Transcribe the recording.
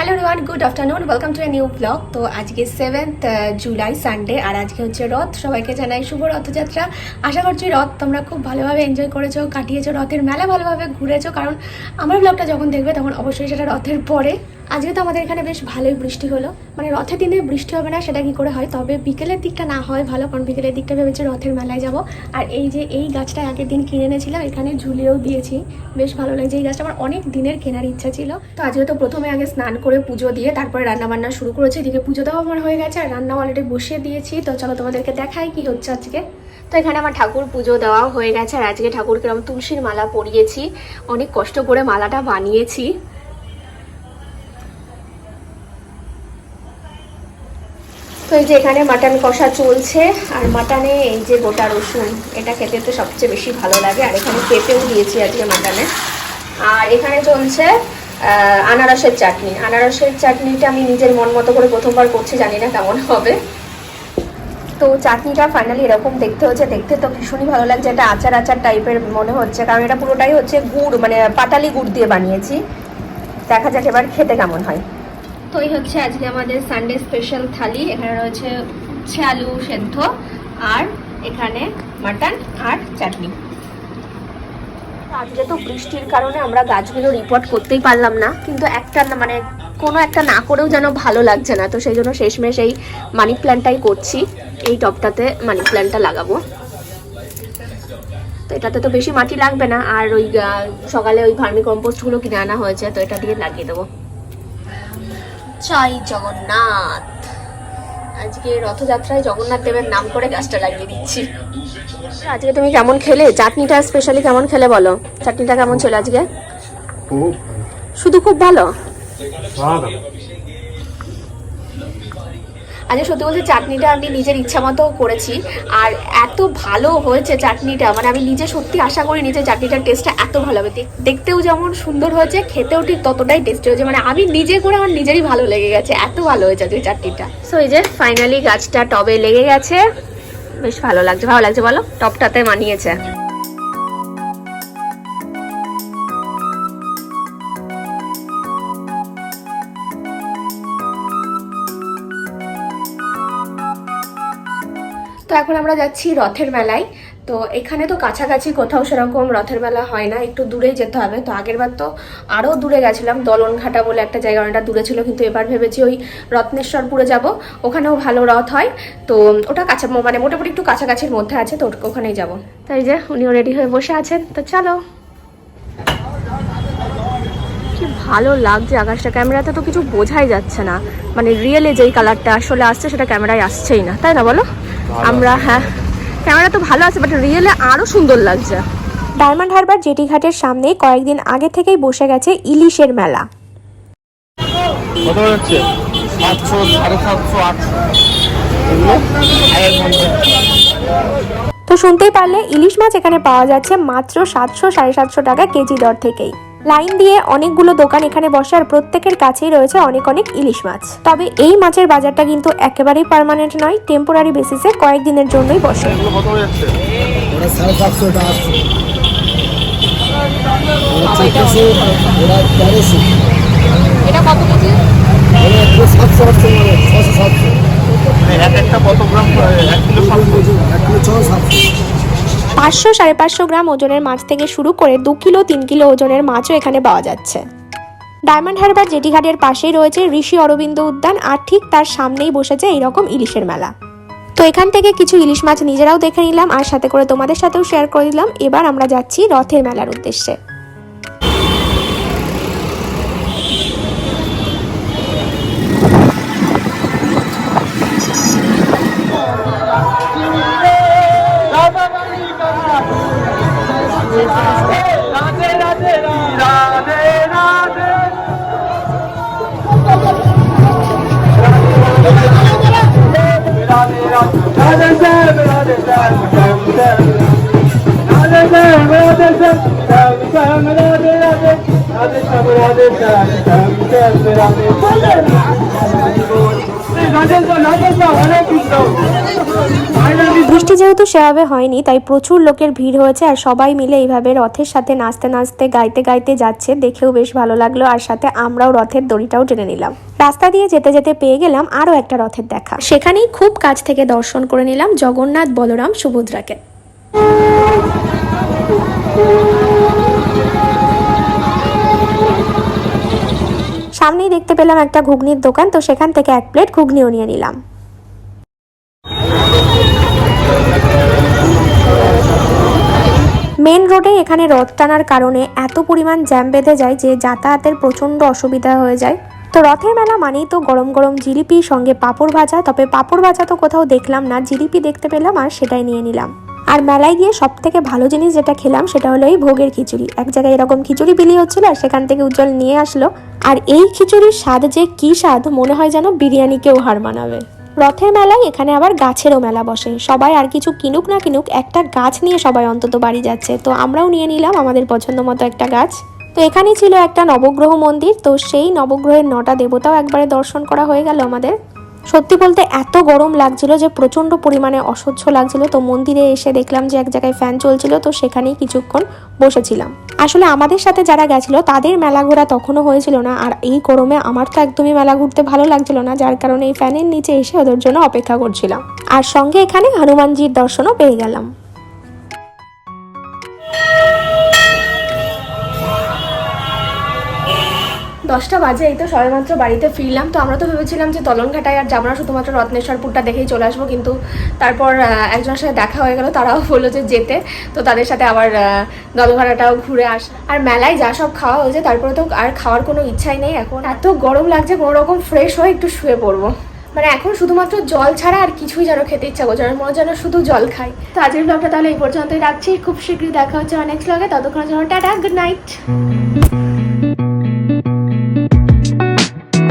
Hello Riwan good afternoon welcome to a new blog তো আজকে seventh July Sunday আর আজকে হচ্ছে রথ। সবাইকে জানাই শুভ রথযাত্রা। আশা করছি রথ তোমরা খুব ভালোভাবে এনজয় করেছ, কাটিয়েছো, রথের মেলা ভালোভাবে ঘুরেছো। কারণ আমার ব্লগটা যখন দেখবে তখন অবশ্যই সেটা রথের পরে আজকে তো আমাদের এখানে বেশ ভালোই বৃষ্টি হলো। মানে রথের দিনে বৃষ্টি হবে না, সেটা কি করে হয়? তবে বিকেলের দিকটা না হয় ভালো, কারণ বিকেলের দিকটা ভেবেছি রথের মেলায় যাব। আর এই যে এই গাছটা আগের দিন কিনে এনেছিলাম এখানে ঝুলিয়েও দিয়েছি। বেশ ভালো লাগছে এই গাছটা, আমার অনেক দিনের কেনার ইচ্ছা ছিল। তো আজকে তো প্রথমে আগে স্নান করে পুজো দিয়ে তারপরে রান্না বান্না শুরু করেছি। এদিকে পুজো দেওয়া আমার হয়ে গেছে, আর রান্না অলরেডি বসিয়ে দিয়েছি। তো চলো তোমাদেরকে দেখাই কি হচ্ছে আজকে। তো এখানে আমার ঠাকুর পুজো দেওয়াও হয়ে গেছে, আর আজকে ঠাকুরকে আমি তুলসীর মালা পরিয়েছি। অনেক কষ্ট করে মালাটা বানিয়েছি। তো এই যে এখানে মাটন কষা চলছে, আর মাটনে এই যে গোটা রসুন, এটা খেতে তো সবচেয়ে বেশি ভালো লাগে, আর এখানে পেঁপেও দিয়েছি আজকে মাটনে। আর এখানে চলছে আনারসের চাটনি। আনারসের চাটনিটা আমি নিজের মন মতো করে প্রথমবার করছি, জানি না কেমন হবে। তো চাটনিটা ফাইনালি এরকম দেখতে হচ্ছে, দেখতে তো ভীষণই ভালো লাগছে এটা আচার আচার টাইপের মনে হচ্ছে, কারণ এটা পুরোটাই হচ্ছে গুড় মানে পাটালি গুড় দিয়ে বানিয়েছি। দেখা যাক এবার খেতে কেমন হয়। তো এই হচ্ছে আজকে আমাদের সানডে স্পেশাল থালি। এখানে রয়েছে উচ্ছে আলু সেদ্ধ আর এখানে মাটন আর চাটনি। আজকে তো বৃষ্টির কারণে আমরা গাছগুলো রিপোর্ট করতেই পারলাম না, কিন্তু একটা মানে কোনো একটা না করেও যেন ভালো লাগছে না। তো সেই জন্য শেষমেশ এই মানি প্ল্যান্টটাই করছি। এই টবটাতে মানি প্ল্যান্টটা লাগাবো। তো এটাতে তো বেশি মাটি লাগবে না। আর ওই সকালে ওই ভার্মি কম্পোস্টগুলো কিনে আনা হয়েছে, তো এটা দিয়ে লাগিয়ে দেবো। জয় জগন্নাথ। আজকে রথযাত্রায় জগন্নাথ দেবের নাম করে গাছটা লাগিয়ে দিচ্ছি। আজকে তুমি কেমন খেলে? চাটনিটা স্পেশালি কেমন খেলে বলো? চাটনিটা কেমন ছিল আজকে? শুধু খুব ভালো। আজকে সত্যি বলতে চাটনিটা আমি নিজের ইচ্ছা মতো করেছি। আর এত ভালো হয়েছে চাটনিটা মানে আমি নিজে সত্যি আশা করি নিজে চাটনিটার টেস্টটা এত ভালো হবে। দেখতেও যেমন সুন্দর হয়েছে, খেতেও ঠিক ততটাই টেস্টি হয়েছে। মানে আমি নিজে করে আমার নিজেরই ভালো লেগে গেছে, এত ভালো হয়েছে আজকে চাটনিটা। সো এই যে ফাইনালি গাছটা টবে লেগে গেছে, বেশ ভালো লাগছে। ভালো লাগছে বলো? টবটাতে মানিয়েছে। তো এখন আমরা যাচ্ছি রথের মেলায়। তো এখানে তো কাছাকাছি কোথাও সেরকম রথের মেলা হয় না, একটু দূরেই যেতে হবে। তো আগের বার তো আরও দূরে গেছিলাম, দলনঘাটা বলে একটা জায়গা, অনেকটা দূরে ছিল, কিন্তু এবার ভেবেছি ওই রত্নেশ্বরপুরে যাব। ওখানেও ভালো রথ হয়। তো ওটা কাছা মানে মোটামুটি একটু কাছাকাছির মধ্যে আছে, তো ওখানেই যাব। তাই যে, উনিও রেডি হয়ে বসে আছেন, তো চলো। কি ভালো লাগছে আকাশটা, ক্যামেরাতে তো কিছু বোঝাই যাচ্ছে না। মানে রিয়েলে যেই কালারটা আসলে আসছে, সেটা ক্যামেরায় আসছেই না, তাই না বলো? আমরা হ্যাঁ। ক্যামেরা তো ভালো আছে বাট রিয়েলে আরও সুন্দর লাগছে। ডায়মন্ড হারবার জেটি ঘাটের সামনে কয়েকদিন আগে থেকেই বসে গেছে ইলিশের মেলা। তো শুনতেই পারলে ইলিশ মাছ এখানে পাওয়া যাচ্ছে মাত্র সাতশো সাড়ে সাতশো টাকা কেজি দর থেকেই। লাইন দিয়ে অনেকগুলো দোকান এখানে বসে আর প্রত্যেকের কাছেই রয়েছে অনেক অনেক ইলিশ মাছ। তবে এই মাছের বাজারটা কিন্তু একেবারেই পারমানেন্ট নয় টেম্পোরারি বেসিসে কয়েকদিনের জন্যই বসে। এটা কত কেজি? সাতশো আটশো মানে ছশো সাতশো। এক একটা কত গ্রাম এক কিলো সাতশো? এক কিলো ছশো সাতশো। পাঁচশো সাড়ে পাঁচশো গ্রাম ওজনের মাছ থেকে শুরু করে দু কিলো, তিন কিলো ওজনের মাছও এখানে পাওয়া যাচ্ছে। ডায়মন্ড হারবার জেটিঘাটের পাশেই রয়েছে ঋষি অরবিন্দ উদ্যান, আর ঠিক তার সামনেই বসেছে এইরকম ইলিশের মেলা। তো এখান থেকে কিছু ইলিশ মাছ নিজেরাও দেখে নিলাম, আর সাথে করে তোমাদের সাথেও শেয়ার করে দিলাম। এবার আমরা যাচ্ছি রথের মেলার উদ্দেশ্যে। অনেক কিছু যেহেতু সেভাবে হয়নি, তাই প্রচুর লোকের ভিড় হয়েছে আর সবাই মিলে এইভাবে রথের সাথে নাচতে নাচতে, গাইতে গাইতে যাচ্ছে। দেখেও বেশ ভালো লাগল আর সাথে আমরাও রথের দড়িটাও টেনে নিলাম। রাস্তা দিয়ে যেতে যেতে পেয়ে গেলাম আরও একটা রথের দেখা। সেখানেই খুব কাছ থেকে দর্শন করে নিলাম জগন্নাথ বলরাম সুভদ্রাকে। সামনেই দেখতে পেলাম একটা ঘুগনির দোকান, তো সেখান থেকে এক প্লেট ঘুগনিও নিয়ে নিলাম। মেন রোডে এখানে রথ টানার কারণে এত পরিমাণ জ্যাম বেঁধে যায় যে যাতায়াতের প্রচণ্ড অসুবিধা হয়ে যায়। তো রথের মেলা মানেই তো গরম গরম জিলিপি, সঙ্গে পাঁপড় ভাজা। তবে পাঁপড় ভাজা তো কোথাও দেখলাম না, জিলিপি দেখতে পেলাম আর সেটাই নিয়ে নিলাম। আর মেলায় গিয়ে সব থেকে ভালো জিনিস যেটা খেলাম সেটা হলো এই ভোগের খিচুড়ি। এক জায়গায় এরকম খিচুড়ি বিলি হচ্ছিল আর সেখান থেকে উজ্জ্বল নিয়ে আসলো। আর এই খিচুড়ির স্বাদ যে কি স্বাদ, মনে হয় যেন বিরিয়ানিকেও হার মানাবে। রথের মেলায় এখানে আবার গাছেরও মেলা বসে। সবাই আর কিছু কিনুক না কিনুক, একটা গাছ নিয়ে সবাই অন্তত বাড়ি যাচ্ছে। তো আমরাও নিয়ে নিলাম আমাদের পছন্দ মতো একটা গাছ। তো এখানে ছিল একটা নবগ্রহ মন্দির। তো সেই নবগ্রহের নটা দেবতাও একবারে দর্শন করা হয়ে গেল আমাদের। সত্যি বলতে এত গরম লাগছিল যে প্রচণ্ড পরিমাণে অসহ্য লাগছিল। তো মন্দিরে এসে দেখলাম যে এক জায়গায় ফ্যান চলছিল, তো সেখানেই কিছুক্ষণ বসেছিলাম। আসলে আমাদের সাথে যারা গেছিল, তাদের মেলা ঘোরা তখনও হয়েছিল না। আর এই গরমে আমার তো একদমই মেলা ঘুরতে ভালো লাগছিল না, যার কারণে এই ফ্যানের নিচে এসে ওদের জন্য অপেক্ষা করছিলাম। আর সঙ্গে এখানে হনুমানজির দর্শনও পেয়ে গেলাম। দশটা বাজে, এই তো সবেমাত্র বাড়িতে ফিরলাম। তো আমরা তো ভেবেছিলাম যে তলনঘাটায় আর যাব না শুধুমাত্র রত্নেশ্বরপুরটা দেখেই চলে আসব, কিন্তু তারপর একজনের সাথে দেখা হয়ে গেল, তারাও বলল যে যেতে। তো তাদের সাথে আবার দলঘাটাটাও ঘুরে আস। আর মেলায় যা সব খাওয়া হয়েছে, তারপরে তো আর খাওয়ার কোনো ইচ্ছাই নেই এখন। এত গরম লাগছে, কোনো রকম ফ্রেশ হয়ে একটু শুয়ে পড়ব। মানে এখন শুধুমাত্র জল ছাড়া আর কিছুই যেন খেতে ইচ্ছা করছে মনে যেন শুধু জল খাই। তো আজকের ব্লগটা তাহলে এই পর্যন্তই রাখছি, খুব শীঘ্রই দেখা হচ্ছে অনেক ব্লগে ততক্ষণের জন্য টাটা গুড নাইট